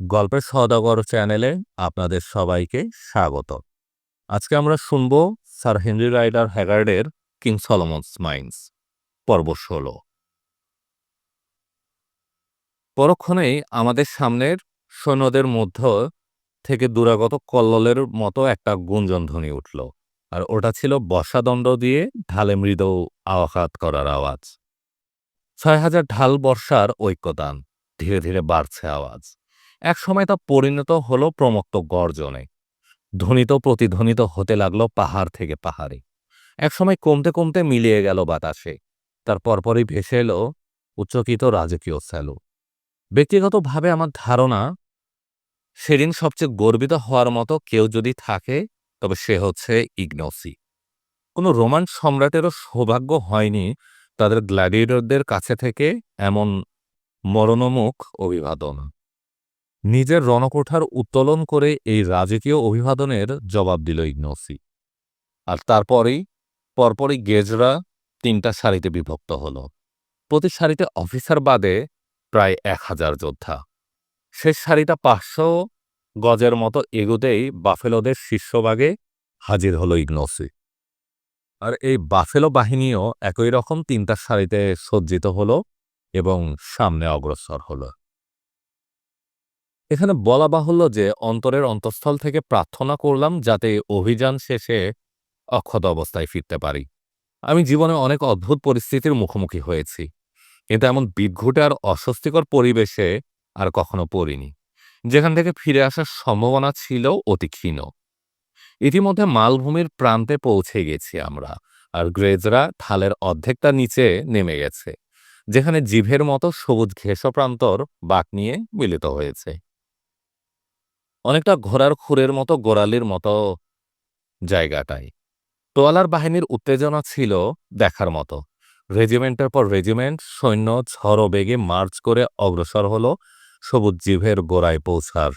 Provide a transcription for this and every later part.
গল্পের সওদাগর চ্যানেলে আপনাদের সবাইকে স্বাগত। আজকে আমরা শুনব স্যার হেনরি রাইডার হ্যাগার্ডের কিং সলোমনস মাইন্স, পর্ব ষোলো। পরক্ষণেই আমাদের সামনের সৈন্যদের মধ্য থেকে দূরাগত কল্লোলের মতো একটা গুঞ্জন ধ্বনি উঠল, আর ওটা ছিল বর্ষাদণ্ড দিয়ে ঢালে মৃদ আওয়াকাত করার আওয়াজ। ছয় হাজার ঢাল বর্ষার ঐক্যদান, ধীরে ধীরে বাড়ছে আওয়াজ। একসময় তা পরিণত হল প্রমত্ত গর্জনে। ধ্বনিত প্রতিধ্বনিত হতে লাগল পাহাড় থেকে পাহাড়ে। একসময় কমতে কমতে মিলিয়ে গেল বাতাসে। তার পরপরই ভেসে এলো উচ্চকিত রাজকীয় স্যালু। ব্যক্তিগতভাবে আমার ধারণা, সেদিন সবচেয়ে গর্বিত হওয়ার মতো কেউ যদি থাকে, তবে সে হচ্ছে ইগনসি। কোনো রোমান সম্রাটেরও সৌভাগ্য হয়নি তাদের গ্ল্যাডিয়েটরদের কাছে থেকে এমন মরণমুখ অভিবাদন। নিজের রণকোঠার উত্তোলন করে এই রাজকীয় অভিবাদনের জবাব দিল ইগনসি। আর তারপরেই, পরপরই গেজরা তিনটা সারিতে বিভক্ত হল। প্রতি সারিতে অফিসার বাদে প্রায় এক হাজার যোদ্ধা। শেষ সারিটা পাঁচশো গজের মতো এগোতেই বাফেলোদের শীর্ষভাগে হাজির হলো ইগনসি। আর এই বাফেলো বাহিনীও একই রকম তিনটা সারিতে সজ্জিত হলো এবং সামনে অগ্রসর হলো। এখানে বলা বাহুল্য যে অন্তরের অন্তঃস্থল থেকে প্রার্থনা করলাম যাতে অভিযান শেষে অক্ষত অবস্থায় ফিরতে পারি। আমি জীবনে অনেক অদ্ভুত পরিস্থিতির মুখোমুখি হয়েছি। কিন্তু এমন বিদঘুটে আর অস্বস্তিকর পরিবেশে আর কখনো পড়িনি। যেখান থেকে ফিরে আসার সম্ভাবনা ছিল অতি ক্ষীণ। ইতিমধ্যে মালভূমির প্রান্তে পৌঁছে গেছি আমরা, আর গ্রেজরা ঢালের অর্ধেকটা নিচে নেমে গেছে, যেখানে জিভের মতো সবুজ ঘেঁষো প্রান্তর বাঁক নিয়ে মিলিত হয়েছে। অনেকটা ঘোড়ার খুরের মতো গোড়ালির মতো জায়গাটায় তোয়ালার বাহিনীর উত্তেজনা ছিল দেখার মতো। রেজিমেন্টের পর রেজিমেন্ট সৈন্য ঝড়ো বেগে মার্চ করে অগ্রসর হল সবুজ জিভের গোড়ায় পৌঁছার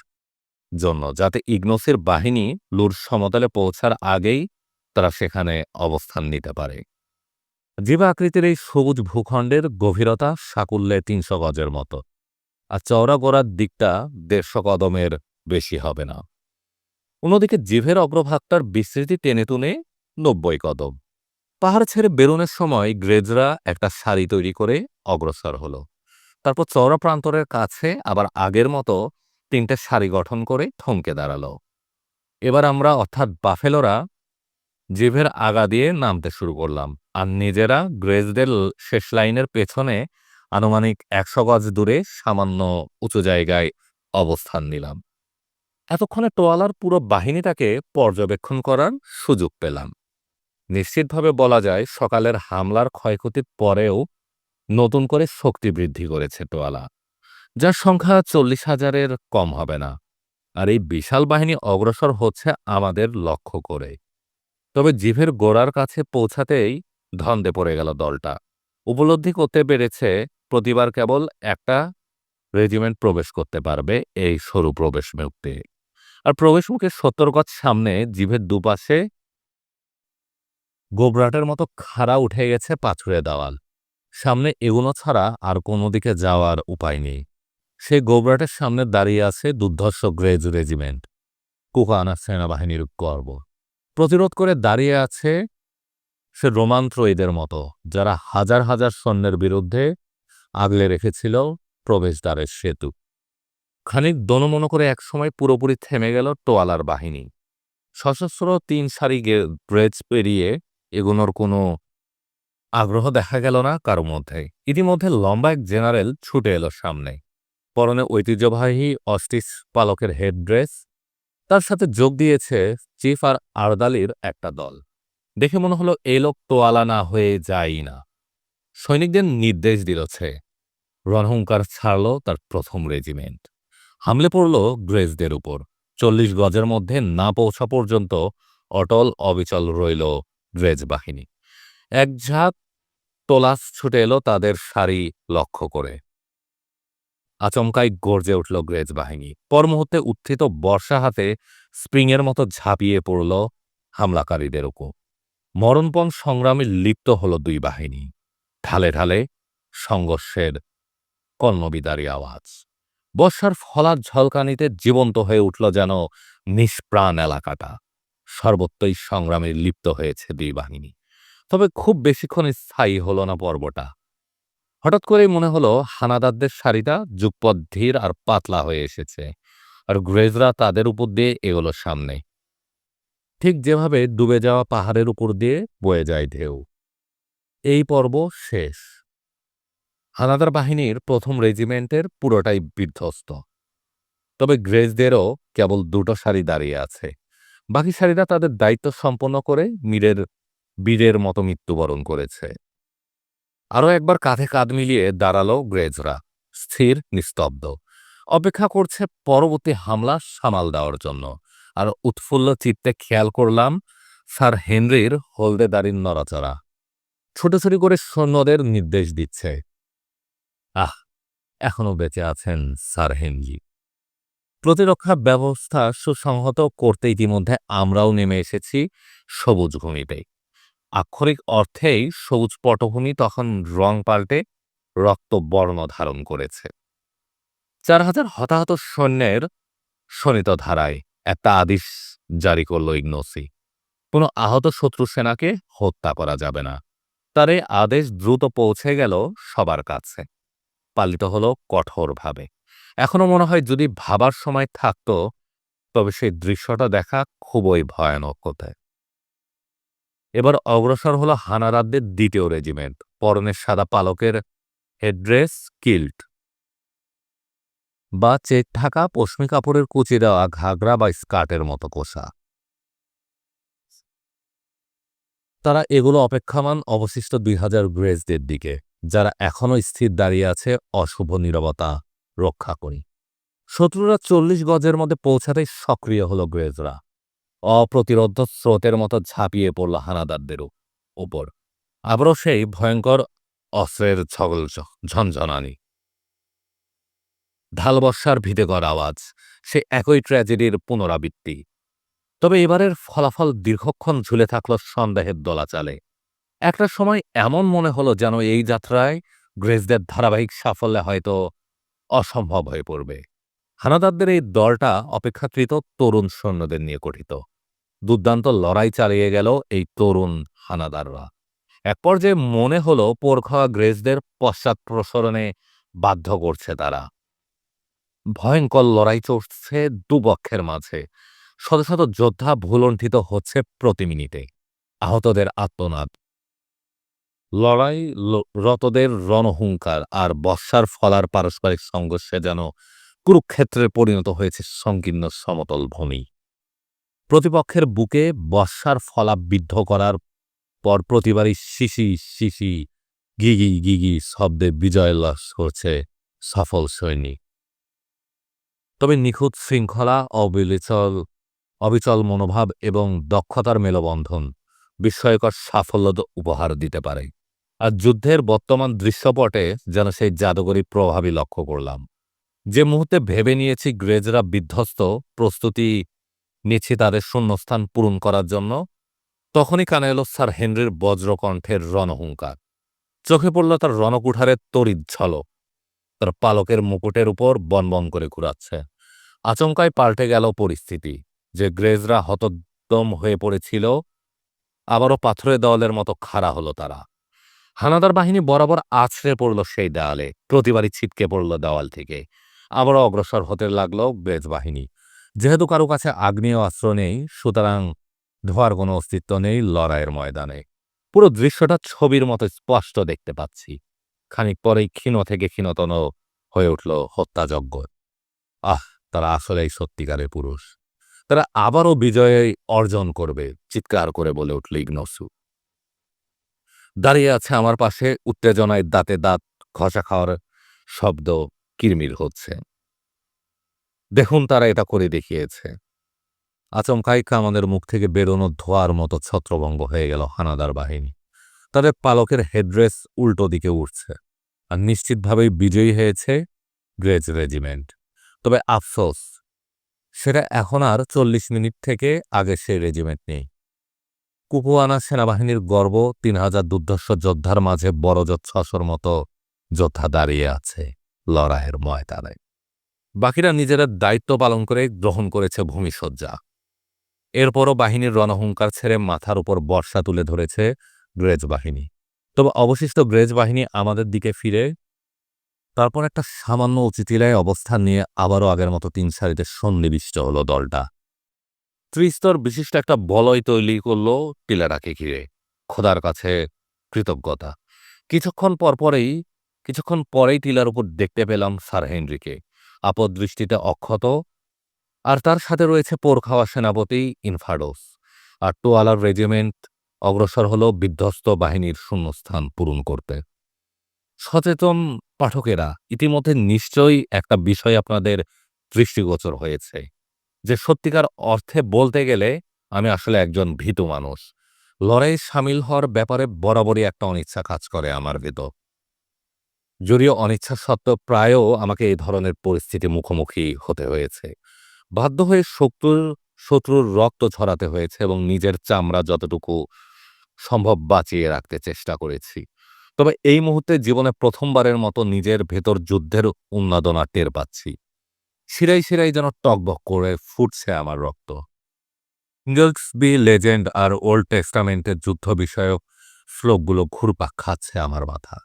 জন্য, যাতে ইগনোসের বাহিনী লুর সমতলে পৌঁছার আগেই তারা সেখানে অবস্থান নিতে পারে। জীবা আকৃতির এই সবুজ ভূখণ্ডের গভীরতা সাকুল্যে তিনশো গজের মতো। আর চওড়া গোড়ার দিকটা দেড়শো কদমের বেশি হবে না। অন্যদিকে জিভের অগ্রভাগটার বিস্তৃতি টেনে তুনে নব্বই কদম। পাহাড় ছেড়ে বেরোনোর সময় গ্রেজরা একটা শাড়ি তৈরি করে অগ্রসর হলো। তারপর চওড়া প্রান্তরের কাছে আবার আগের মতো তিনটে সারি গঠন করে থমকে দাঁড়াল। এবার আমরা, অর্থাৎ বাফেলোরা, জিভের আগা দিয়ে নামতে শুরু করলাম। আর নিজেরা গ্রেজদের শেষ লাইনের পেছনে আনুমানিক একশো গজ দূরে সামান্য উঁচু জায়গায় অবস্থান নিলাম। এতক্ষণে টোয়ালার পুরো বাহিনীটাকে পর্যবেক্ষণ করার সুযোগ পেলাম। নিশ্চিতভাবে বলা যায় সকালের হামলার ক্ষয়ক্ষতির পরেও নতুন করে শক্তি বৃদ্ধি করেছে টোয়ালা যার সংখ্যা চল্লিশ হাজারের কম হবে না। আর এই বিশাল বাহিনী অগ্রসর হচ্ছে আমাদের লক্ষ্য করে। তবে জিভের গোড়ার কাছে পৌঁছাতেই ধন্দে পড়ে গেল দলটা। উপলব্ধি করতে পেরেছে প্রতিবার কেবল একটা রেজিমেন্ট প্রবেশ করতে পারবে এই সরু প্রবেশ মুখে আর প্রবেশ মুখের সত্তর গজ সামনে জিভের দুপাশে গোবরাটের মতো খাড়া উঠে গেছে পাথুরে দেওয়াল। সামনে এগুলো ছাড়া আর কোনো দিকে যাওয়ার উপায় নেই। সেই গোবরাটের সামনে দাঁড়িয়ে আছে দুর্ধর্ষ গ্রেজ রেজিমেন্ট। কুকানা সেনাবাহিনীর গর্ব। প্রতিরোধ করে দাঁড়িয়ে আছে সে রোমান্ত্রয়ীদের মতো, যারা হাজার হাজার সৈন্যের বিরুদ্ধে আগলে রেখেছিল প্রবেশদ্বারের সেতু। খানিক দনমন করে একসময় পুরোপুরি থেমে গেল টোয়ালার বাহিনী। সশস্ত্র তিন সারি গ্রেজ পেরিয়ে এগুনোর কোনো আগ্রহ দেখা গেল না কারও মধ্যে। ইতিমধ্যে লম্বা এক জেনারেল ছুটে এলো সামনে। পরনে ঐতিহ্যবাহী অস্টিস পালকের হেড ড্রেস। তার সাথে যোগ দিয়েছে চিফ আর আরদালির একটা দল। দেখে মনে হলো এই লোক তোয়ালা না হয়ে যায়ই না। সৈনিকদের নির্দেশ দিলছে রণহুঙ্কার ছাড়ল তার প্রথম রেজিমেন্ট। হামলে পড়ল গ্রেজদের উপর। চল্লিশ গজের মধ্যে না পৌঁছা পর্যন্ত অটল অবিচল রইল গ্রেজ বাহিনী। এক ঝাঁক তোলাস ছুটে এলো তাদের সারি লক্ষ্য করে। আচমকাই গর্জে উঠল গ্রেজ বাহিনী। পর মুহূর্তে উত্থিত বর্ষা হাতে স্প্রিংয়ের মতো ঝাঁপিয়ে পড়ল হামলাকারীদের উপর মরণপণ সংগ্রামে লিপ্ত হল দুই বাহিনী। ঢালে ঢালে সংঘর্ষের কর্ণবিদারী আওয়াজ। বর্ষার ফলার ঝলকানিতে জীবন্ত হয়ে উঠল যেন নিষ্প্রাণ এলাকাটা। সর্বত্রই সংগ্রামে লিপ্ত হয়েছে দুই বাহিনী। তবে খুব বেশিক্ষণ স্থায়ী হলো না পর্বটা। হঠাৎ করেই মনে হলো হানাদারদের সারিটা যুগপথ ধীর আর পাতলা হয়ে এসেছে, আর গ্রেজরা তাদের উপর দিয়ে এগোলো সামনে। ঠিক যেভাবে ডুবে যাওয়া পাহাড়ের উপর দিয়ে বয়ে যায় ঢেউ। এই পর্ব শেষ। হানাদার বাহিনীর প্রথম রেজিমেন্টের পুরোটাই বিধ্বস্ত। তবে গ্রেজদেরও কেবল দুটো সারি দাঁড়িয়ে আছে। বাকি সারিরা তাদের দায়িত্ব সম্পন্ন করে মীরের বীরের মতো মৃত্যুবরণ করেছে। আরও একবার কাঁধে কাঁধ মিলিয়ে দাঁড়াল গ্রেজরা। স্থির, নিস্তব্ধ। অপেক্ষা করছে পরবর্তী হামলা সামাল দেওয়ার জন্য। আর উৎফুল্ল চিত্তে খেয়াল করলাম স্যার হেনরির হলদে দাড়ির নড়াচড়া। ছোটাছুটি করে সৈন্যদের নির্দেশ দিচ্ছে। আহ এখনও বেঁচে আছেন স্যার হেনরি। প্রতিরক্ষা ব্যবস্থা সুসংহত করতে ইতিমধ্যে আমরাও নেমে এসেছি সবুজ ভূমিতে। আক্ষরিক অর্থেই সবুজ পটভূমি তখন রং পাল্টে রক্তবর্ণ ধারণ করেছে। চার হাজার হতাহত সৈন্যের শোণিত ধারায় একটা আদেশ জারি করল ইগনোসি। কোনো আহত শত্রু সেনাকে হত্যা করা যাবে না। তার এই আদেশ দ্রুত পৌঁছে গেল সবার কাছে। পালিত হলো কঠোরভাবে। এখনও মনে হয় যদি ভাবার সময় থাকত, তবে সেই দৃশ্যটা দেখা খুবই ভয়ানক হতে। এবার অগ্রসর হলো হানারাদদের দ্বিতীয় রেজিমেন্ট, পরনের সাদা পালকের হেডড্রেস, কিল্ট। বা চেক ঢাকা পশমি কাপড়ের কুচি দেওয়া ঘাগরা বা স্কার্টের মতো কোষা তারা এগুলো অপেক্ষামান অবশিষ্ট দুই হাজার গ্রেজদের দিকে, যারা এখনও স্থির দাঁড়িয়ে আছে অশুভ নীরবতা রক্ষা করি। শত্রুরা চল্লিশ গজের মধ্যে পৌঁছাতেই সক্রিয় হলো গ্রেজরা অপ্রতিরোধ স্রোতের মতো ঝাঁপিয়ে পড়ল হানাদারদের ওপর। আবারও সেই ভয়ঙ্কর অস্ত্রের ছগল ঝনঝনানি। ঢালবর্ষার ভিতেকর আওয়াজ সে একই ট্র্যাজেডির পুনরাবৃত্তি। তবে এবারের ফলাফল দীর্ঘক্ষণ ঝুলে থাকল সন্দেহের দোলাচালে। একটা সময় এমন মনে হলো যেন এই যাত্রায় গ্রেসদের ধারাবাহিক সাফল্যে হয়তো অসম্ভব হয়ে পড়বে। হানাদারদের এই দলটা অপেক্ষাকৃত তরুণ সৈন্যদের নিয়ে গঠিত। দুর্দান্ত লড়াই চালিয়ে গেল এই তরুণ হানাদাররা। এক পর্যায়ে মনে হলো পোরখা গ্রেসদের পশ্চাৎ প্রসরণে বাধ্য করছে তারা। ভয়ঙ্কর লড়াই চলছে দুপক্ষের মাঝে। শত শত যোদ্ধা ভুলণ্ঠিত হচ্ছে প্রতি মিনিটে। আহতদের আত্মনাদ। লড়াই রতদের রণহুঙ্কার আর বর্ষার ফলার পারস্পরিক সংঘর্ষে যেন কুরুক্ষেত্রে পরিণত হয়েছে সংকীর্ণ সমতল ভূমি। প্রতিপক্ষের বুকে বর্ষার ফলা বিদ্ধ করার পর প্রতিবারই শিশি শিশি, গিগি গিগি শব্দে বিজয় লাভ করছে সফল সৈনিক। তবে নিখুঁত শৃঙ্খলা অবিচল অবিচল মনোভাব এবং দক্ষতার মেলবন্ধন বিস্ময়কর সাফল্য উপহার দিতে পারে। আর যুদ্ধের বর্তমান দৃশ্যপটে যেন সেই জাদুকরী প্রভাবই লক্ষ্য করলাম। যে মুহূর্তে ভেবে নিয়েছি গ্রেজরা বিধ্বস্ত, প্রস্তুতি নিচ্ছি তাদের শূন্যস্থান পূরণ করার জন্য, তখনই কানে এলো স্যার হেনরির বজ্রকণ্ঠের রণহুঙ্কার। চোখে পড়ল তার রণকুঠারের তরিৎ ঝলক তার পালকের মুকুটের উপর বনবন করে ঘুরাচ্ছে। আচমকায় পাল্টে গেল পরিস্থিতি। যে গ্রেজরা হতদম হয়ে পড়েছিল, আবারও পাথরের দেওয়ালের মতো খাড়া হলো তারা। হানাদার বাহিনী বরাবর আছড়ে পড়ল সেই দেওয়ালে, প্রতিবারই ছিটকে পড়ল দেওয়াল থেকে। আবারও অগ্রসর হতে লাগল গ্রেজ বাহিনী। যেহেতু কারও কাছে আগ্নেয় অস্ত্র নেই, সুতরাং ধোয়ার কোনো অস্তিত্ব নেই লড়াইয়ের ময়দানে। পুরো দৃশ্যটা ছবির মতো স্পষ্ট দেখতে পাচ্ছি। খানিক পরেই ক্ষীণ থেকে ক্ষীণতন হয়ে উঠল হত্যাযজ্ঞ। আহ, তারা আসলেই সত্যিকারের পুরুষ। তারা আবারও বিজয় অর্জন করবে, চিৎকার করে বলে উঠল ইগনসু দাঁড়িয়ে আছে আমার পাশে, উত্তেজনায় দাঁতে দাঁত ঘষা খাওয়ার শব্দ কিরমির হচ্ছে। দেখুন তারা এটা করে দেখিয়েছে। আচমকাই আমাদের মুখ থেকে বেরোনো ধোয়ার মতো ছত্রভঙ্গ হয়ে গেল হানাদার বাহিনী। তাদের পালকের হেড্রেস উল্টো দিকে উঠছে। আর নিশ্চিতভাবেই বিজয়ী হয়েছে গ্রেজ রেজিমেন্ট। তবে আফসোস সেটা এখন আর চল্লিশ মিনিট থেকে আগে সেই রেজিমেন্ট নেই। কুপুয়ানা সেনাবাহিনীর গর্ব তিন হাজার দুর্ধর্ষ যোদ্ধার মাঝে বড় ছশোর মতো যোদ্ধা দাঁড়িয়ে আছে লড়াইয়ের ময়দানে। বাকিরা নিজেরা দায়িত্ব পালন করে গ্রহণ করেছে ভূমিসজ্জা। এরপরও বাহিনীর রণহুঙ্কার ছেড়ে মাথার উপর বর্ষা তুলে ধরেছে গ্রেজ বাহিনী। তবে অবশিষ্ট গ্রেজ বাহিনী আমাদের দিকে ফিরে তারপর একটা সামান্য উচিতিলায় অবস্থান নিয়ে আবারও আগের মতো তিন সারিতে সন্নিবিষ্ট হলো দলটা। ত্রিস্তর বিশিষ্ট একটা বলয় তৈরি করল টিলারাকে ঘিরে। খোদার কাছে কৃতজ্ঞতা। কিছুক্ষণ পরপরেই কিছুক্ষণ পরেই টিলার উপর দেখতে পেলাম স্যার হেনরিকে। আপদ দৃষ্টিতে অক্ষত, আর তার সাথে রয়েছে পোর খাওয়া সেনাপতি ইনফাডোস। আর টোয়ালার রেজিমেন্ট অগ্রসর হল বিধ্বস্ত বাহিনীর শূন্যস্থান পূরণ করতে। সচেতন পাঠকেরা ইতিমধ্যে নিশ্চয়ই একটা বিষয় আপনাদের দৃষ্টিগোচর হয়েছে। যে সত্যিকার অর্থে বলতে গেলে আমি আসলে একজন ভীতু মানুষ। লড়াই সামিল হওয়ার ব্যাপারে বরাবরই একটা অনিচ্ছা কাজ করে আমার ভেতর। যদিও অনিচ্ছা সত্ত্বেও প্রায়ও আমাকে এই ধরনের পরিস্থিতি মুখোমুখি হতে হয়েছে। বাধ্য হয়ে শত্রুর শত্রুর রক্ত ছড়াতে হয়েছে এবং নিজের চামড়া যতটুকু সম্ভব বাঁচিয়ে রাখতে চেষ্টা করেছি। তবে এই মুহূর্তে জীবনে প্রথমবারের মতো নিজের ভেতর যুদ্ধের উন্মাদনা টের পাচ্ছি। শিরাই শিরাই যেন টকবক করে ফুটছে আমার রক্ত। বি লেজেন্ড আর ওল্ড টেস্টামেন্টের যুদ্ধ বিষয়ক শ্লোকগুলো ঘুরপাক খাচ্ছে আমার মাথা।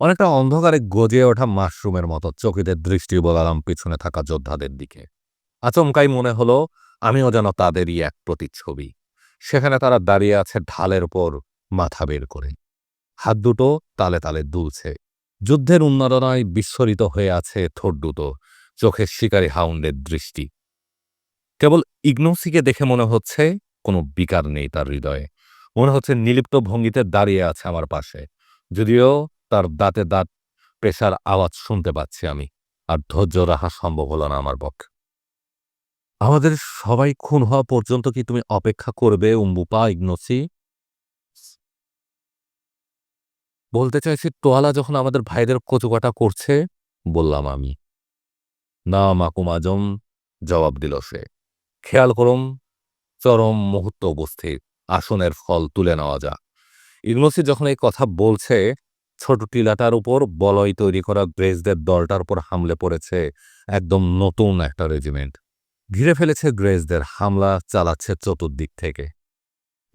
অনেকটা অন্ধকারে গজিয়ে ওঠা মাশরুমের মতো চকিতে দৃষ্টি বোলালাম পিছনে থাকা যোদ্ধাদের দিকে। আচমকাই মনে হলো, আমিও যেন তাদেরই এক প্রতিচ্ছবি। সেখানে তারা দাঁড়িয়ে আছে ঢালের ওপর মাথা বের করে। হাত দুটো তালে তালে দুলছে। যুদ্ধের উন্মাদনায় বিস্ফোরিত হয়ে আছে ঠোঁট দুটো, চোখের শিকারী হাউন্ডের দৃষ্টি। কেবল ইগনোসিকে দেখে মনে হচ্ছে কোনো বিকার নেই তার হৃদয়ে। মনে হচ্ছে নিলিপ্ত ভঙ্গিতে দাঁড়িয়ে আছে আমার পাশে। যদিও তার দাঁতে দাঁত পেশার আওয়াজ শুনতে পাচ্ছি আমি, আর ধৈর্য রাখা সম্ভব হলো না আমার পক্ষে। আমাদের সবাই খুন হওয়া পর্যন্ত কি তুমি অপেক্ষা করবে, উম্বুপা, ইগনোসি? বলতে চাইছি তোয়ালা যখন আমাদের ভাইদের কচুকাটা করছে, বললাম আমি। না মাকুম আজম, জবাব দিল সে। খেয়াল করুন, চরম মুহূর্ত উপস্থিত, আসনের ফল তুলে নেওয়া যা ইগনোসি যখন এই কথা বলছে, ছোট টিলাটার উপর বলয় তৈরি করা গ্রেজদের দলটার উপর হামলে পড়েছে একদম নতুন একটা রেজিমেন্ট। ঘিরে ফেলেছে গ্রেজদের হামলা, চালাচ্ছে চতুর্দিক থেকে।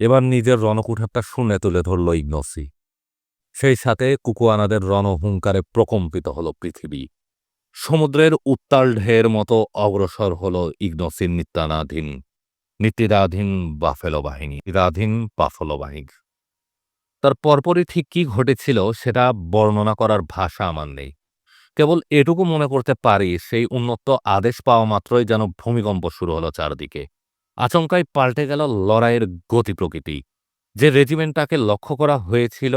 এবার নিজের রণকুঠারটা শুনে তুলে ধরল ইগনোসি। সেই সাথে কুকুয়ানাদের রণহুঙ্কারে প্রকম্পিত হল পৃথিবী। সমুদ্রের উত্তাল ঢের মতো অগ্রসর হল ইগনোসির নিত্যানাধীন নিত্যিরাধীন বাফেলো বাহিনী ইরাধীন বাফেলো বাহিনী। তার পরপরই ঠিক কি ঘটেছিল সেটা বর্ণনা করার ভাষা আমার নেই। কেবল এটুকু মনে করতে পারি সেই উন্নত আদেশ পাওয়া মাত্রই যেন ভূমিকম্প শুরু হলো চারদিকে। আচমকায় পাল্টে গেল লড়াইয়ের গতি প্রকৃতি। যে রেজিমেন্টটাকে লক্ষ্য করা হয়েছিল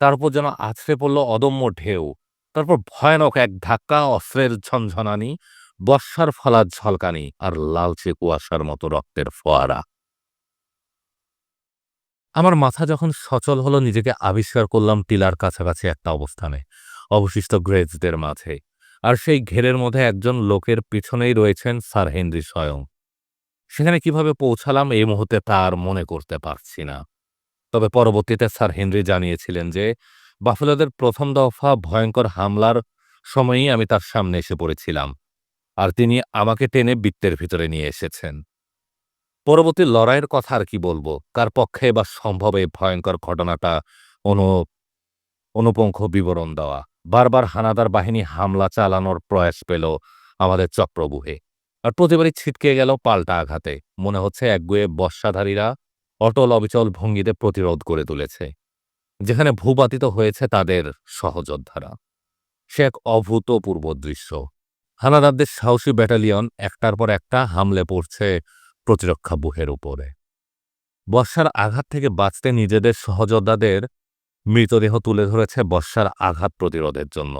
তারপর যেন আছড়ে পড়ল অদম্য ঢেউ। তারপর ভয়ানক এক ধাক্কা, অস্ত্রের ঝনঝনানি, বর্ষার ফলার ঝলকানি আর লালচে কুয়াশার মতো রক্তের ফোয়ারা। আমার মাথা যখন সচল হলো, নিজেকে আবিষ্কার করলাম টিলার কাছাকাছি একটা অবস্থানে, অবশিষ্ট গ্রেজদের মাঝে। আর সেই ঘেরের মধ্যে একজন লোকের পিছনেই রয়েছেন স্যার হেনরি স্বয়ং। সেখানে কীভাবে পৌঁছালাম, এই মুহূর্তে তার মনে করতে পারছি না। তবে পরবর্তীতে স্যার হেনরি জানিয়েছিলেন যে, বাফেলোদের প্রথম দফা ভয়ঙ্কর হামলার সময়ই আমি তার সামনে এসে পড়েছিলাম, আর তিনি আমাকে টেনে বৃত্তের ভিতরে নিয়ে এসেছেন। পরবর্তী লড়াইয়ের কথা আর কি বলব? কার পক্ষে বা সম্ভবে ভয়ঙ্কর ঘটনাটা? অনু, অনুপঙ্খ বিবরণ দেওয়া। বারবার হানাদার বাহিনী হামলা চালানোর প্রয়াস পেল আমাদের চক্রবুহে। আর প্রতিবারই ছিটকে গেল পাল্টা আঘাতে। মনে হচ্ছে একগুয়ে বর্ষাধারীরা অটল অবিচল ভঙ্গিতে প্রতিরোধ করে তুলেছে, যেখানে ভূপাতিত হয়েছে তাদের সহযোদ্ধারা। সে এক অভূতপূর্ব দৃশ্য। হানাদারদের সাহসী ব্যাটালিয়ন একটার পর একটা হামলে পড়ছে প্রতিরক্ষা বুহের উপরে। বর্ষার আঘাত থেকে বাঁচতে নিজেদের সহযোদ্ধাদের মৃতদেহ তুলে ধরেছে বর্ষার আঘাত প্রতিরোধের জন্য।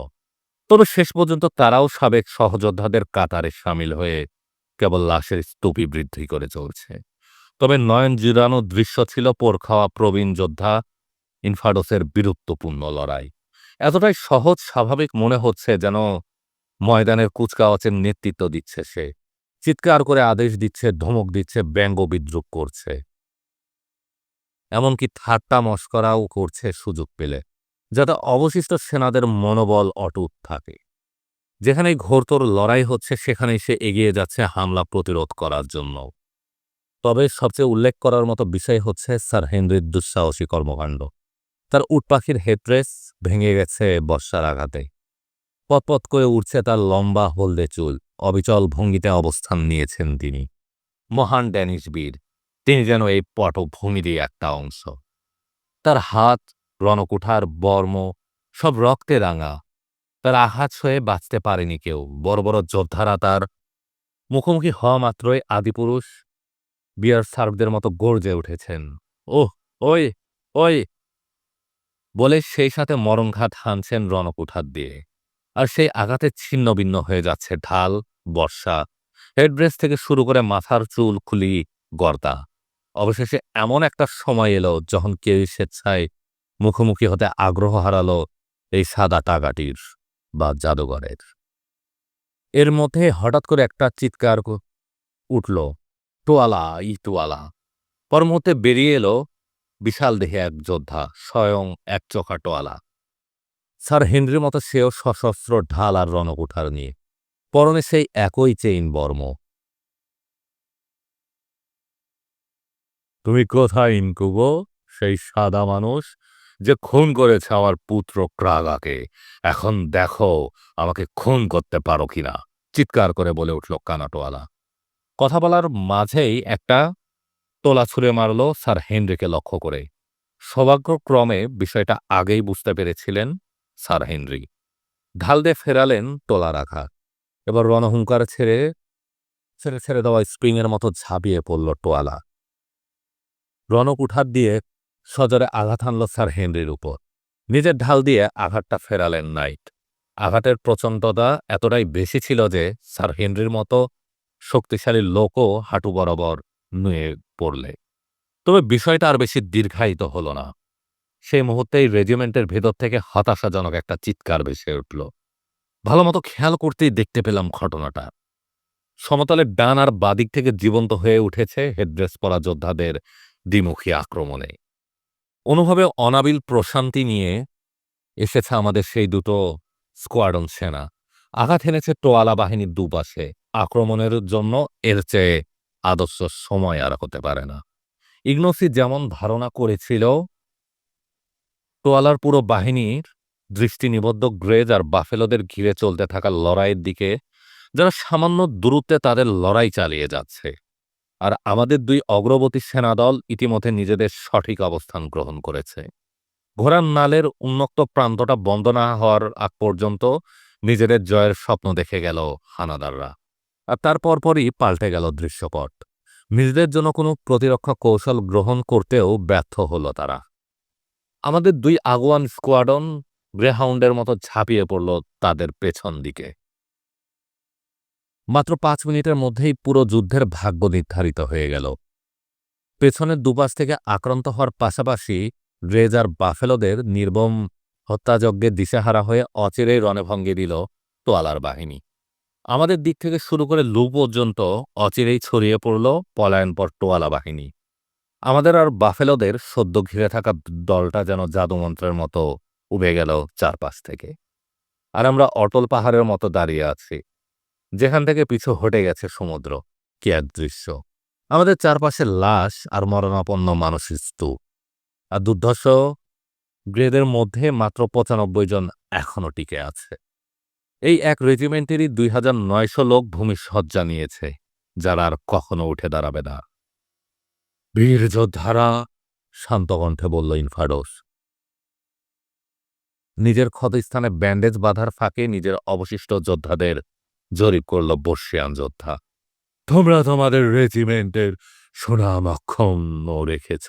তবে শেষ পর্যন্ত তারাও সাবেক সহযোদ্ধাদের কাতারে সামিল হয়ে কেবল লাশের স্তূপি বৃদ্ধি করে চলছে। তবে নয়ন জিরানো দৃশ্য ছিল পোর খাওয়া প্রবীণ যোদ্ধা ইনফাডোসের বীরত্বপূর্ণ লড়াই। এতটাই সহজ, স্বাভাবিক মনে হচ্ছে যেন ময়দানের কুচকাওয়াচের নেতৃত্ব দিচ্ছে সে। চিৎকার করে আদেশ দিচ্ছে, ধমক দিচ্ছে, ব্যঙ্গ বিদ্রুপ করছে। এমনকি ঠাট্টা মস্করাও করছে সুযোগ পেলে, যাতে অবশিষ্ট সেনাদের মনোবল অটুট থাকে। যেখানেই ঘোরতর লড়াই হচ্ছে, সেখানেই সে এগিয়ে যাচ্ছে হামলা প্রতিরোধ করার জন্য। তবে সবচেয়ে উল্লেখ করার মতো বিষয় হচ্ছে স্যার হেনরির দুঃসাহসী কর্মকাণ্ড। তার উটপাখির হেড্রেস ভেঙে গেছে বর্ষার আঘাতে। পতপত করে উঠছে তার লম্বা হলদে চুল, অবিচল ভঙ্গিতে অবস্থান নিয়েছেন তিনি। মহান ড্যানিশ বীর, তিনি যেন এই পটভূমিরই একটা অংশ। তার হাত, রণকুঠার বর্ম, সব রক্তে রাঙা। তার আঘাত সয়ে বাঁচতে পারেনি কেউ। বড় বড় যোদ্ধারা তার মুখোমুখি হওয়া মাত্রই আদিপুরুষ বিয়ার সার্ভদের মতো গর্জে উঠেছেন। ওহ, ওই ওই। বলে সেই সাথে মরণঘাত হানছেন রণকুঠার দিয়ে। আর সেই আঘাতে ছিন্ন ভিন্ন হয়ে যাচ্ছে ঢাল, বর্ষা। হেডড্রেস থেকে শুরু করে মাথার চুল, খুলি গর্দা অবশেষে এমন একটা সময় এলো যখন কেউ স্বেচ্ছায় মুখোমুখি হতে আগ্রহ হারালো এই সাদা টাকাটির বা জাদুঘরের। এর মধ্যে হঠাৎ করে একটা চিৎকার উঠল। টোয়ালা ই টোয়ালা পর মুহূর্তে বেরিয়ে এলো, বিশাল দেহে এক যোদ্ধা, স্বয়ং এক চোখা টোয়ালা স্যার হেনরির মতো সেও সশস্ত্র ঢাল আর রণকুঠার নিয়ে। পরনে সেই একই চেইন বর্ম তুমি কোথায় ইনকুবো সেই সাদা মানুষ, যে খুন করেছে আমার পুত্র ক্রাগাকে এখন দেখো, আমাকে খুন করতে পারো কিনা? চিৎকার করে বলে উঠল কানাটোয়ালা কথা বলার মাঝেই একটা তোলা ছুঁড়ে মারল স্যার হেনরিকে লক্ষ্য করে। সৌভাগ্যক্রমে বিষয়টা আগেই বুঝতে পেরেছিলেন স্যার হেনরি। ঢাল দিয়ে ফেরালেন তোলা রাখা এবার রণহুঙ্কার ছেড়ে ছেড়ে ছেড়ে দেওয়া স্প্রিংয়ের মতো ঝাঁপিয়ে পড়ল টোয়ালা। রণকুঠার দিয়ে সজরে আঘাত হানল স্যার হেনরির উপর। নিজের ঢাল দিয়ে আঘাতটা ফেরালেন নাইট। আঘাতের প্রচণ্ডতা এতটাই বেশি ছিল যে স্যার হেনরির মতো শক্তিশালী লোকও হাঁটু বরাবর নুয়ে পড়লে। তবে বিষয়টা আর বেশি দীর্ঘায়িত হল না। সেই মুহূর্তেই রেজিমেন্টের ভেতর থেকে হতাশাজনক একটা চিৎকার ভেসে উঠল। ভালোমতো খেয়াল করতেই দেখতে পেলাম ঘটনাটা। সমতলের ডান আর বাদিক থেকে জীবন্ত হয়ে উঠেছে হেডড্রেস পরা যোদ্ধাদের দ্বিমুখী আক্রমণে। অনুভবে অনাবিল প্রশান্তি নিয়ে এসেছে আমাদের সেই দুটো স্কোয়াডন সেনা। আঘাত এনেছে টোয়ালা বাহিনীর দুপাশে। আক্রমণের জন্য এর চেয়ে আদর্শ সময় আর হতে পারে না। ইগনোসি যেমন ধারণা করেছিল, টোয়ালার পুরো বাহিনীর দৃষ্টি নিবদ্ধ গ্রেজ আর বাফেলোদের ঘিরে চলতে থাকা লড়াইয়ের দিকে যারা সামান্য দূরত্বে তাদের লড়াই চালিয়ে যাচ্ছে। আর আমাদের দুই অগ্রবর্তী সেনাদল ইতিমধ্যে নিজেদের সঠিক অবস্থান গ্রহণ করেছে। ঘোড়ার নালের উন্মুক্ত প্রান্তটা বন্ধ না হওয়ার আগ পর্যন্ত নিজেদের জয়ের স্বপ্ন দেখে গেল হানাদাররা। আর তার পরপরই পাল্টে গেল দৃশ্যপট। নিজেদের জন্য কোনো প্রতিরক্ষা কৌশল গ্রহণ করতেও ব্যর্থ হল তারা। আমাদের দুই আগুয়ান স্কোয়াডন গ্রেহাউন্ডের মতো ঝাঁপিয়ে পড়ল তাদের পেছন দিকে। মাত্র পাঁচ মিনিটের মধ্যেই পুরো যুদ্ধের ভাগ্য নির্ধারিত হয়ে গেল। পেছনের দুপাশ থেকে আক্রান্ত হওয়ার পাশাপাশি রেজার বাফেলোদের নির্মম হত্যাযজ্ঞে দিশেহারা হয়ে অচিরেই রণভঙ্গে দিল তোয়ালার বাহিনী। আমাদের দিক থেকে শুরু করে লু পর্যন্ত অচিরেই ছড়িয়ে পড়ল পলায়নপর টোয়ালা বাহিনী। আমাদের আর বাফেলোদের সদ্য ঘিরে থাকা দলটা যেন জাদুমন্ত্রের মতো উবে গেল চারপাশ থেকে। আর আমরা অটল পাহাড়ের মতো দাঁড়িয়ে আছি, যেখান থেকে পিছু হটে গেছে সমুদ্র, কি এক দৃশ্য। আমাদের চারপাশে লাশ আর মরণাপন্ন মানুষের স্তূপ। আর দুর্ধর্ষ, গ্রেদের মধ্যে মাত্র পঁচানব্বই জন এখনও টিকে আছে। এই এক রেজিমেন্টেরই দুই হাজার নয়শো লোক ভূমিসজ্জা নিয়েছে, যারা আর কখনো উঠে দাঁড়াবে না। বীর যোদ্ধারা, শান্ত কণ্ঠে বলল ইনফাডোস। নিজের ক্ষতস্থানে ব্যান্ডেজ বাঁধার ফাঁকে নিজের অবশিষ্ট যোদ্ধাদের জরিপ করল বর্ষিয়ান যোদ্ধা। তোমরা তোমাদের রেজিমেন্টের সুনাম অক্ষুণ্ণ রেখেছ,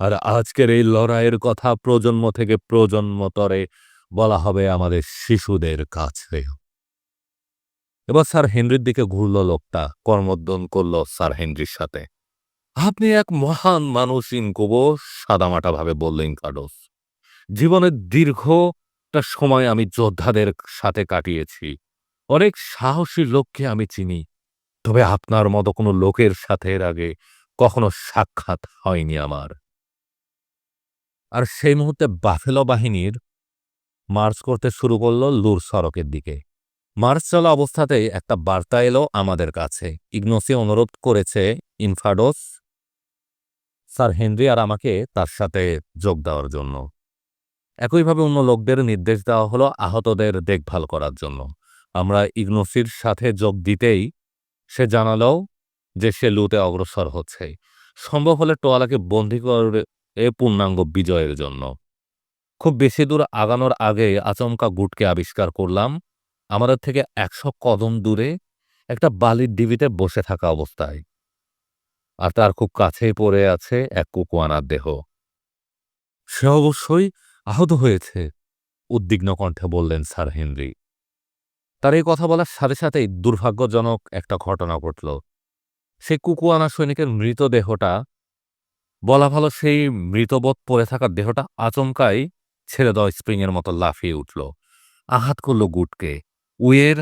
আর আজকের এই লড়াইয়ের কথা প্রজন্ম থেকে প্রজন্মতরে বলা হবে আমাদের শিশুদের কাছে। এবার স্যার হেনরির দিকে ঘুরল লোকটা কর্মোদ্যম করল স্যার হেনরির সাথে। আপনি এক মহান মানুষ, ইনকোবো, সাদামাটাভাবে বলল ইনকাডোস। জীবনের দীর্ঘটা সময় আমি যোদ্ধাদের সাথে কাটিয়েছি। অনেক সাহসী লোককে আমি চিনি। তবে আপনার মতো কোনো লোকের সাথে এর আগে কখনো সাক্ষাৎ হয়নি আমার। আর সেই মুহূর্তে বাফেলো বাহিনীর মার্চ করতে শুরু করল লুর সড়কের দিকে। মার্চ চলা অবস্থাতেই একটা বার্তা এলো আমাদের কাছে। ইগনোসি অনুরোধ করেছে ইনফাডোস, স্যার হেনরি আর আমাকে তার সাথে যোগ দেওয়ার জন্য। একইভাবে অন্য লোকদের নির্দেশ দেওয়া হলো আহতদের দেখভাল করার জন্য। আমরা ইগনোসির সাথে যোগ দিতেই সে জানালো যে সে লুতে অগ্রসর হচ্ছে। সম্ভব হলে টোয়ালাকে বন্দী করে পূর্ণাঙ্গ বিজয়ের জন্য। খুব বেশি দূর আগানোর আগে আচমকা গুটকে আবিষ্কার করলাম। আমাদের থেকে একশো কদম দূরে একটা বালির ডিবিতে বসে থাকা অবস্থায়। আর তার খুব কাছেই পড়ে আছে এক কুকুয়ানার দেহ। সে অবশ্যই আহত হয়েছে, উদ্বিগ্ন কণ্ঠে বললেন স্যার হেনরি। তার এই কথা বলার সাথে সাথেই দুর্ভাগ্যজনক একটা ঘটনা ঘটল। সেই কুকুয়ানা সৈনিকের মৃতদেহটা, বলা ভালো সেই মৃতবোধ পড়ে থাকার দেহটা আচমকাই ছেড়ে দেওয়া স্প্রিংয়ের মতো লাফিয়ে উঠল। আঘাত করল গুডকে। উয়ের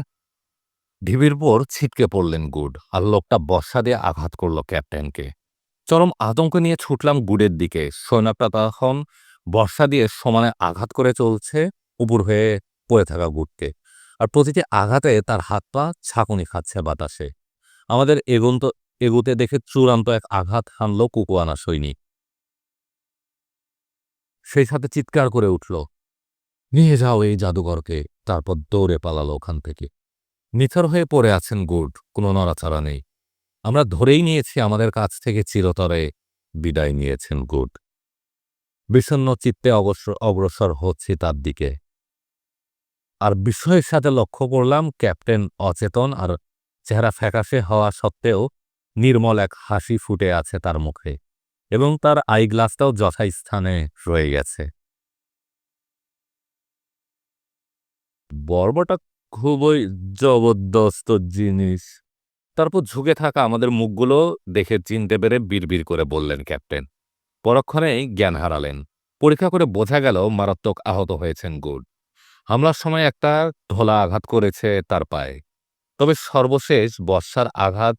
ঢিবির পর ছিটকে পড়লেন গুড। আর লোকটা বর্ষা দিয়ে আঘাত করল ক্যাপ্টেনকে। চরম আতঙ্ক নিয়ে ছুটলাম গুডের দিকে। সৈন্যটা তখন বর্ষা দিয়ে সমানে আঘাত করে চলছে, উপর হয়ে পড়ে থাকা গুডকে। আর প্রতিটি আঘাতে তার হাত পা ছাকুনি খাচ্ছে বাতাসে। আমাদের এগন্ত এগুতে দেখে চূড়ান্ত এক আঘাত হানল কুকুয়ানা সৈনিক। সেই সাথে চিৎকার করে উঠল, নিয়ে যাও এই জাদুঘরকে। তারপর দৌড়ে পালালো ওখান থেকে। নিথর হয়ে পড়ে আছেন গুড, কোনো নড়াচড়া নেই। আমরা ধরেই নিয়েছি আমাদের কাছ থেকে চিরতরে বিদায় নিয়েছেন গুড। বিষণ্ন চিত্তে অবসর অগ্রসর হচ্ছি তার দিকে। আর বিস্ময়ের সাথে লক্ষ্য করলাম ক্যাপ্টেন অচেতন আর চেহারা ফ্যাকাশে হওয়া সত্ত্বেও নির্মল এক হাসি ফুটে আছে তার মুখে। এবং তার আই আইগ্লাসটাও যথাস্থানে রয়ে গেছে। বর্বটা খুবই জবরদস্ত জিনিস। তারপর ঝুঁকে থাকা আমাদের মুখগুলো দেখে চিনতে পেরে বিড়বিড় করে বললেন ক্যাপ্টেন। পরক্ষণেই জ্ঞান হারালেন। পরীক্ষা করে বোঝা গেল মারাত্মক আহত হয়েছেন গুড। হামলার সময় একটা ঢোলা আঘাত করেছে তার পায়ে। তবে সর্বশেষ বর্ষার আঘাত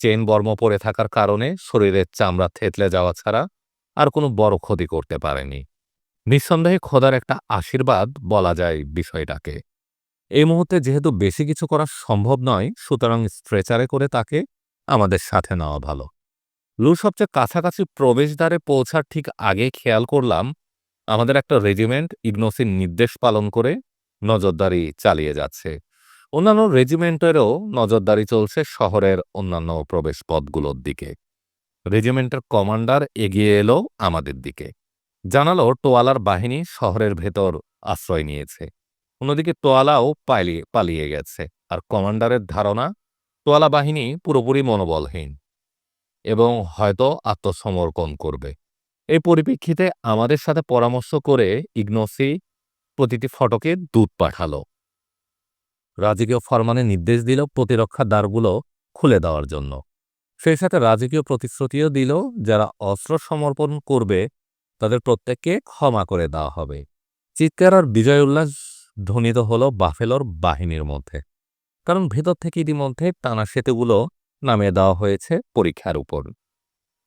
চেন বর্ম পড়ে থাকার কারণে শরীরের চামড়া থেতলে যাওয়া ছাড়া আর কোনো বড় ক্ষতি করতে পারেনি। নিঃসন্দেহে খোদার একটা আশীর্বাদ বলা যায় বিষয়টাকে। এই মুহূর্তে যেহেতু বেশি কিছু করা সম্ভব নয়, সুতরাং স্ট্রেচারে করে তাকে আমাদের সাথে নেওয়া ভালো। লু সবচেয়ে কাছাকাছি প্রবেশদ্বারে পৌঁছার ঠিক আগে খেয়াল করলাম, আমাদের একটা রেজিমেন্ট ইগনোসির নির্দেশ পালন করে নজরদারি চালিয়ে যাচ্ছে। অন্যান্য রেজিমেন্টেরও নজরদারি চলছে শহরের অন্যান্য প্রবেশ পথগুলোর দিকে। রেজিমেন্টের কমান্ডার এগিয়ে এলো আমাদের দিকে। জানালো টোয়ালার বাহিনী শহরের ভেতর আশ্রয় নিয়েছে। অন্যদিকে তোয়ালাও পালিয়ে পালিয়ে গেছে। আর কমান্ডারের ধারণা তোয়ালা বাহিনী পুরোপুরি মনোবলহীন এবং হয়তো আত্মসমর্পণ করবে। এই পরিপ্রেক্ষিতে আমাদের সাথে পরামর্শ করে ইগনোসি প্রতিটি ফটকে দুধ পাঠালো। রাজকীয় ফরমানে নির্দেশ দিল প্রতিরক্ষা দ্বারগুলো খুলে দেওয়ার জন্য। সেই সাথে রাজকীয় প্রতিশ্রুতিও দিল, যারা অস্ত্র সমর্পণ করবে, তাদের প্রত্যেককে ক্ষমা করে দেওয়া হবে। চিৎকার আর বিজয় উল্লাস ধ্বনিত হল বাফেলোর বাহিনীর মধ্যে। কারণ ভেতর থেকে ইতিমধ্যে টানা সেতুগুলো নামিয়ে দেওয়া হয়েছে পরীক্ষার উপর।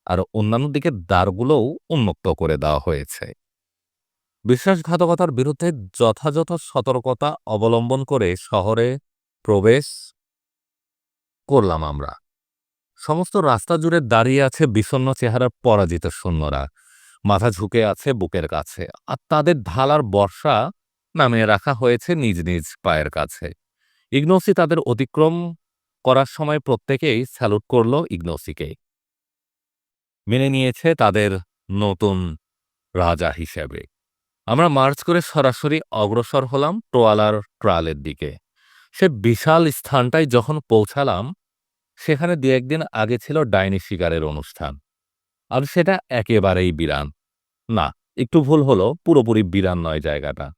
আর অন্যান্য দিকে দ্বারগুলোও উন্মুক্ত করে দেওয়া হয়েছে। বিশ্বাসঘাতকতার বিরুদ্ধে যথাযথ সতর্কতা অবলম্বন করে শহরে প্রবেশ করলাম আমরা। সমস্ত রাস্তা জুড়ে দাঁড়িয়ে আছে বিষণ্ন চেহারার পরাজিত সৈন্যরা। মাথা ঝুঁকে আছে বুকের কাছে। আর তাদের ঢালার বর্ষা নামিয়ে রাখা হয়েছে নিজ নিজ পায়ের কাছে। ইগনোসি তাদের অতিক্রম করার সময় প্রত্যেকেই স্যালুট করল ইগনোসিকে। মেনে নিয়েছে তাদের নতুন রাজা হিসেবে। আমরা মার্চ করে সরাসরি অগ্রসর হলাম টোয়ালার ট্রালের দিকে। সে বিশাল স্থানটায় যখন পৌঁছালাম, সেখানে দু একদিন আগে ছিল ডাইনি শিকারের অনুষ্ঠান। আর সেটা একেবারেই বিরান। না, একটু ভুল হলো, পুরোপুরি বিরান নয় জায়গাটা।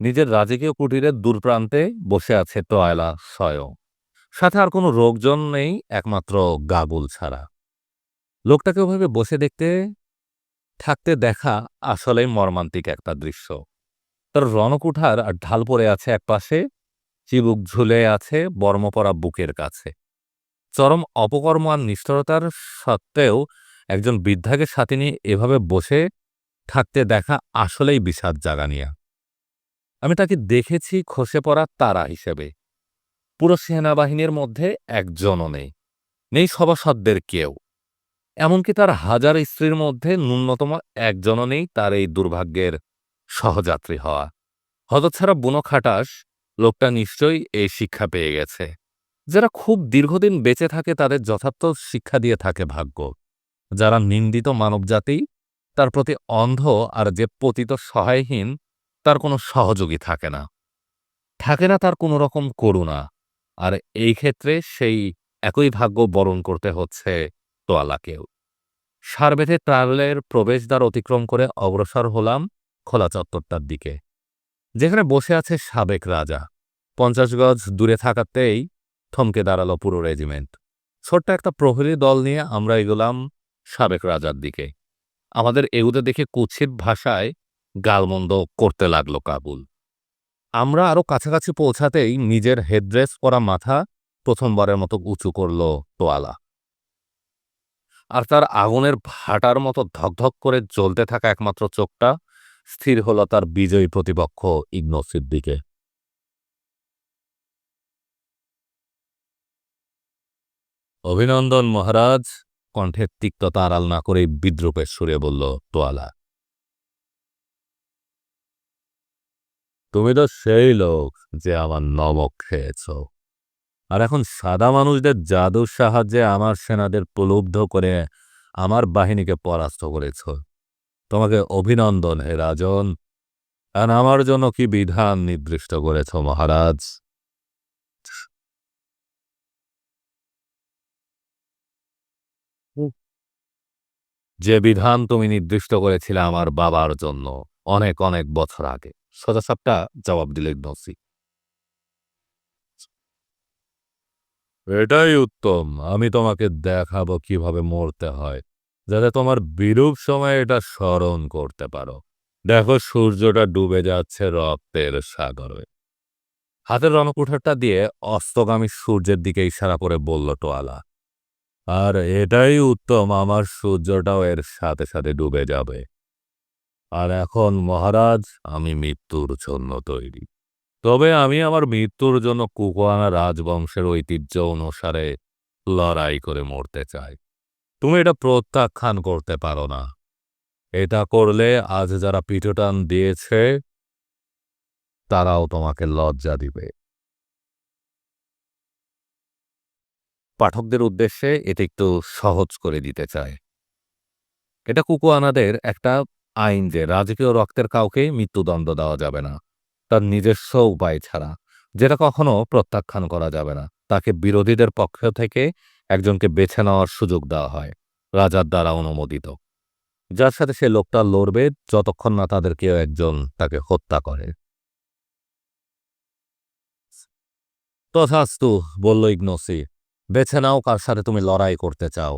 নিজের রাজকীয় কুটিরের দূরপ্রান্তে বসে আছে তোয়ালা স্বয়ং। সাথে আর কোনো রোগজন নেই, একমাত্র গাগুল ছাড়া। লোকটাকে ওভাবে বসে দেখতে থাকতে দেখা আসলেই মর্মান্তিক একটা দৃশ্য। তার রণকুঠার আর ঢাল পড়ে আছে একপাশে, চিবুক ঝুলে আছে বর্মপরা বুকের কাছে। চরম অপকর্ম আর নিষ্ঠুরতার সত্ত্বেও একজন বৃদ্ধাকে সাথে নিয়ে এভাবে বসে থাকতে দেখা আসলেই বিষাদ জাগানিয়া। আমি তাকে দেখেছি খসে পড়া তারা হিসেবে। পুরো সেনাবাহিনীর মধ্যে একজনও নেই। নেই সভাসদদের কেউ। এমনকি তার হাজার স্ত্রীর মধ্যে ন্যূনতম একজনও নেই তার এই দুর্ভাগ্যের সহযাত্রী হওয়া। হতছাড়া বুনো খাটাস লোকটা নিশ্চয়ই এই শিক্ষা পেয়ে গেছে। যারা খুব দীর্ঘদিন বেঁচে থাকে তাদের যথার্থ শিক্ষা দিয়ে থাকে ভাগ্য। যারা নিন্দিত মানবজাতি, তার প্রতি অন্ধ আর যে পতিত সহায়হীন, তার কোনো সহযোগী থাকে না। থাকে না তার কোনো রকম করুণা। আর এই ক্ষেত্রে সেই একই ভাগ্য বরণ করতে হচ্ছে তোয়ালাকেও সার বেঁধে ট্রাভেলের প্রবেশদ্বার অতিক্রম করে অগ্রসর হলাম খোলা চত্বরটার দিকে। যেখানে বসে আছে সাবেক রাজা। পঞ্চাশ গজ দূরে থাকাতেই থমকে দাঁড়াল পুরো রেজিমেন্ট। ছোট্ট একটা প্রহরী দল নিয়ে আমরা এগোলাম সাবেক রাজার দিকে। আমাদের এগুতে দেখে কুৎসিত ভাষায় গালমন্দ করতে লাগল কাবুল। আমরা আরও কাছাকাছি পৌঁছাতেই নিজের হেডড্রেস পরা মাথা প্রথমবারের মতো উঁচু করল তোয়ালা। আর তার আগুনের ভাটার মতো ধকধক করে জ্বলতে থাকা একমাত্র চোখটা স্থির হলো তার বিজয়ী প্রতিপক্ষ ইগনোসির দিকে অভিনন্দন মহারাজ কণ্ঠের তিক্ততা আড়াল না করেই বিদ্রুপের সুরে বলল তোয়ালা। তুমি তো সেই লোক যে আমার নমক খেয়েছ। আর এখন সাদা মানুষদের জাদুর সাহায্যে আমার সেনাদের প্রলুব্ধ করে আমার বাহিনীকে পরাস্ত করেছ। তোমাকে অভিনন্দন হে রাজন। আর আমার জন্য কি বিধান নির্দিষ্ট করেছ, মহারাজ? যে বিধান তুমি নির্দিষ্ট করেছিলে আমার বাবার জন্য অনেক অনেক বছর আগে। সোজাসাপটা জবাব দিলেন নসি এটাই উত্তম। আমি তোমাকে দেখাবো কীভাবে মরতে হয়, যাতে তোমার বিরূপ সময় এটা স্মরণ করতে পারো। দেখো, সূর্যটা ডুবে যাচ্ছে রক্তের সাগরে। হাতের রণকুঠারটা দিয়ে অস্তগামী সূর্যের দিকে ইশারা করে বলল টোয়ালা, আর এটাই উত্তম, আমার সূর্যটাও এর সাথে সাথে ডুবে যাবে। আর এখন মহারাজ, আমি মৃত্যুর জন্য তৈরি। তবে আমি আমার মৃত্যুর জন্য কুকোয়ানা রাজবংশের ঐতিহ্য অনুসারে লড়াই করে মরতে চাই। তুমি এটা প্রত্যাখ্যান করতে পারো না। এটা করলে আজ যারা পিঠটান দিয়েছে, তারাও তোমাকে লজ্জা দিবে। পাঠকদের উদ্দেশ্যে এটা একটু সহজ করে দিতে চায় এটা কুকুয়ানাদের একটা আইন যে, রাজকীয় রক্তের কাউকে মৃত্যুদণ্ড দেওয়া যাবে না। তার নিজস্ব উপায় ছাড়া, যেটা কখনো প্রত্যাখ্যান করা যাবে না। তাকে বিরোধীদের পক্ষ থেকে একজনকে বেছে নেওয়ার সুযোগ দেওয়া হয়, রাজার দ্বারা অনুমোদিত। যার সাথে সে লোকটা লড়বে, যতক্ষণ না তাদের কেউ একজন তাকে হত্যা করে। তথাস্তু, বলল ইগনোসি, বেছে নাও কার সাথে তুমি লড়াই করতে চাও।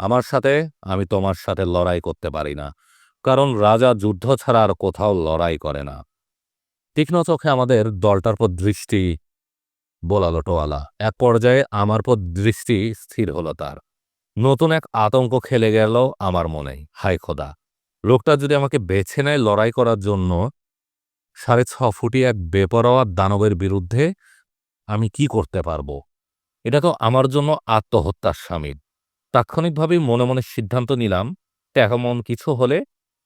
আমার সাথে, আমি তোমার সাথে লড়াই করতে পারি না, কারণ রাজা যুদ্ধ ছাড়া আর কোথাও লড়াই করে না। তীক্ষ্ণ চোখে আমাদের দলটার পর দৃষ্টি বোলালো টোয়ালা। এক পর্যায়ে আমার পর দৃষ্টি স্থির হলো তার। নতুন এক আতঙ্ক খেলে গেল আমার মনে হাই খোদা, লোকটা যদি আমাকে বেছে নেয় লড়াই করার জন্য, সাড়ে ছ ফুটি এক বেপরোয়া দানবের বিরুদ্ধে আমি কি করতে পারব? এটা তো আমার জন্য আত্মহত্যার স্বামীর তাৎক্ষণিকভাবেই মনে মনে সিদ্ধান্ত নিলাম তেমন কিছু হলে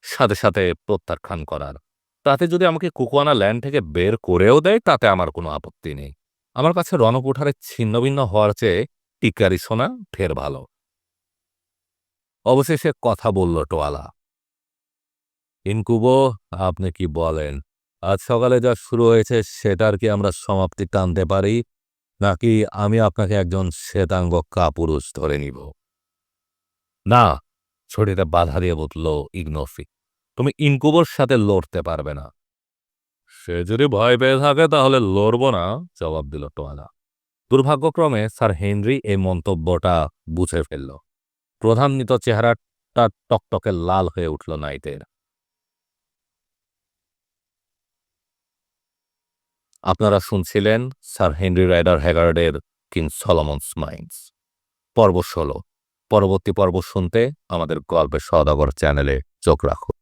সাথে সাথে প্রত্যাখ্যান করার। তাতে যদি আমাকে কুকুয়ানা ল্যান্ড থেকে বের করেও দেয়, তাতে আমার কোনো আপত্তি নেই। আমার কাছে রণকুঠারে ছিন্নভিন্ন হওয়ার চেয়ে টিকারি শোনা ফের ভালো। অবশেষে কথা বলল টোয়ালা। ইনকুবো, আপনি কি বলেন? আজ সকালে যা শুরু হয়েছে, সেটার কি আমরা সমাপ্তি টানতে পারি? নাকি আমি আপনাকে একজন শ্বেতাঙ্গ কাপুরুষ ধরে নিব? না ছড়িতে বাধা দিয়ে বলল ইগনোফি। তুমি ইনকুবোর সাথে লড়তে পারবে না। সে যদি ভয় পেয়ে থাকে তাহলে লড়ব না জবাব দিল টোয়ালা। দুর্ভাগ্যক্রমে স্যার হেনরি এই মন্তব্যটা বুঝে ফেলল। প্রধান্বিত চেহারাটা টকটকে লাল হয়ে উঠল নাইটের। আপনারা শুনছিলেন স্যার হেনরি রাইডার হ্যাগার্ডের কিং সলমন্স মাইন্স পর্ব ষোলো। পরবর্তী পর্ব শুনতে আমাদের গল্পের সদাগর চ্যানেলে চোখ রাখুন।